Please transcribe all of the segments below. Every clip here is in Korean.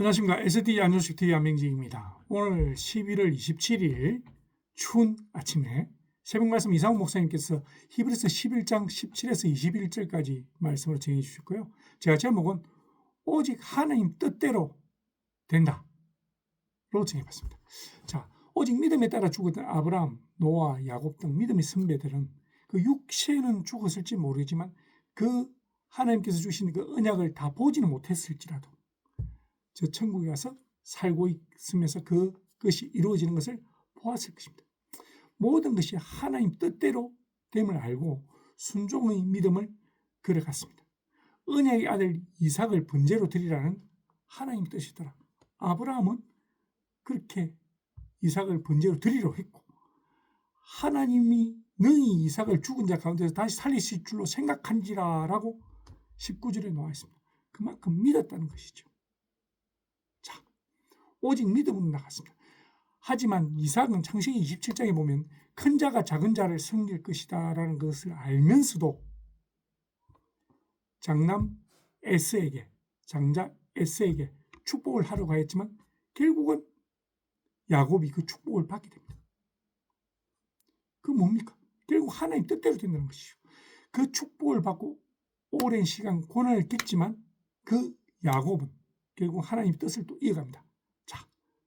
안녕하십니까. SD 안효식 TV 안명진입니다. 오늘 11월 27일 추운 아침에 새벽 말씀 이상훈 목사님께서 히브리서 11장 17에서 21절까지 말씀을 정해 주셨고요. 제가 제목은 오직 하나님 뜻대로 된다. 로 정해봤습니다. 자, 오직 믿음에 따라 죽었던 아브라함, 노아, 야곱 등 믿음의 선배들은 그 육체는 죽었을지 모르지만 그 하나님께서 주신 그 언약을 다 보지는 못했을지라도 저 천국에 가서 살고 있으면서 그 것이 이루어지는 것을 보았을 것입니다. 모든 것이 하나님 뜻대로 됨을 알고 순종의 믿음을 걸어갔습니다. 언약의 아들 이삭을 번제로 드리라는 하나님 뜻이더라. 아브라함은 그렇게 이삭을 번제로 드리려 했고 하나님이 능히 이삭을 죽은 자 가운데서 다시 살리실 줄로 생각한지라라고 19절에 나와 있습니다. 그만큼 믿었다는 것이죠. 자, 오직 믿음으로 나갔습니다. 하지만 이삭은 창세기 27장에 보면 큰 자가 작은 자를 섬길 것이다라는 것을 알면서도 장남 에스에게 장자 에스에게 축복을 하려고 했지만 결국은 야곱이 그 축복을 받게 됩니다. 그 뭡니까? 결국 하나님 뜻대로 된다는 것이죠. 그 축복을 받고 오랜 시간 고난을 겪지만 그 야곱은 결국 하나님 뜻을 또 이어갑니다.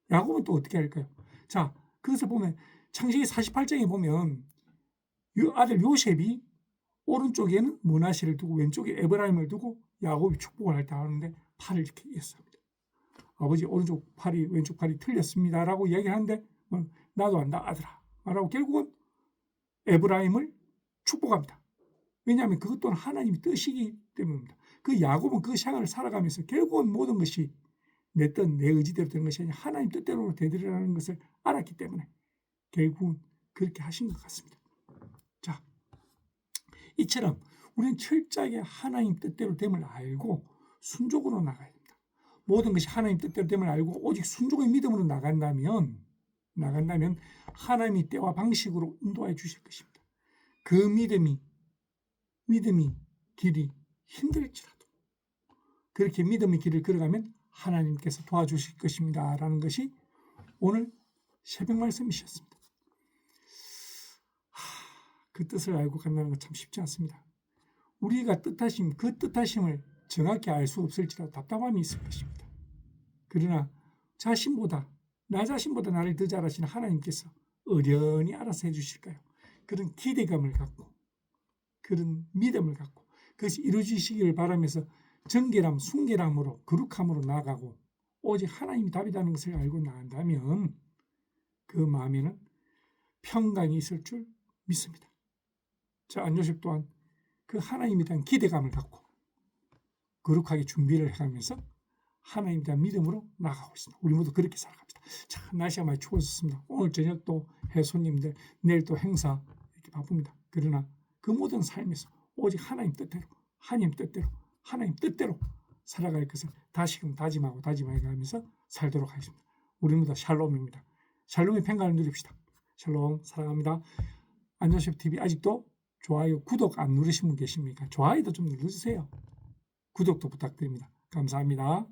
자, 야곱은 또 어떻게 할까요? 자, 그것을 보면 창세기 48장에 보면 아들 요셉이 오른쪽에는 문하시를 두고 왼쪽에 에브라임을 두고 야곱이 축복을 할 때 하는데 팔을 이렇게 이었습니다. 아버지 오른쪽 팔이 왼쪽 팔이 틀렸습니다라고 이야기하는데 뭐, 나도 안다 아들아 라고 결국은 에브라임을 축복합니다. 왜냐하면 그것 또한 하나님의 뜻이기 때문입니다. 그 야곱은 그 생활을 살아가면서 결국은 모든 것이 내 뜻, 내 의지대로 되는 것이 아니라 하나님 뜻대로 되리라는 것을 알았기 때문에 결국은 그렇게 하신 것 같습니다. 자, 이처럼 우리는 철저하게 하나님 뜻대로 됨을 알고 순종으로 나가야 됩니다. 모든 것이 하나님 뜻대로 됨을 알고 오직 순종의 믿음으로 나간다면 나간다면 하나님이 때와 방식으로 인도해 주실 것입니다. 그 믿음이 믿음이 길이 힘들지라도 그렇게 믿음의 길을 걸어가면 하나님께서 도와주실 것입니다. 라는 것이 오늘 새벽 말씀이셨습니다. 그 뜻을 알고 간다는 건 참 쉽지 않습니다. 우리가 뜻하심, 그 뜻하심을 정확히 알 수 없을지라도 답답함이 있을 것입니다. 그러나 자신보다, 나 자신보다 나를 더 잘하시는 하나님께서 어련히 알아서 해주실까요? 그런 기대감을 갖고, 그런 믿음을 갖고, 그것이 이루어지시기를 바라면서 정결함, 순결함으로, 거룩함으로 나아가고, 오직 하나님이 답이라는 것을 알고 나간다면, 그 마음에는 평강이 있을 줄 믿습니다. 저 안조식 또한 그 하나님에 대한 기대감을 갖고 거룩하게 준비를 해가면서 하나님에 대한 믿음으로 나가고 있습니다. 우리 모두 그렇게 살아갑니다. 참 날씨가 많이 추워졌습니다. 오늘 저녁 또 해손님들, 내일 또 행사 이렇게 바쁩니다. 그러나 그 모든 삶에서 오직 하나님 뜻대로, 하나님 뜻대로, 하나님 뜻대로 살아갈 것을 다시금 다짐하고 다짐해 가면서 살도록 하겠습니다. 우리 모두 샬롬입니다. 샬롬의 평강을 누립시다. 샬롬 사랑합니다. 안전쇼 TV 아직도 좋아요, 구독 안 누르신 분 계십니까? 좋아요도 좀 눌러주세요. 구독도 부탁드립니다. 감사합니다.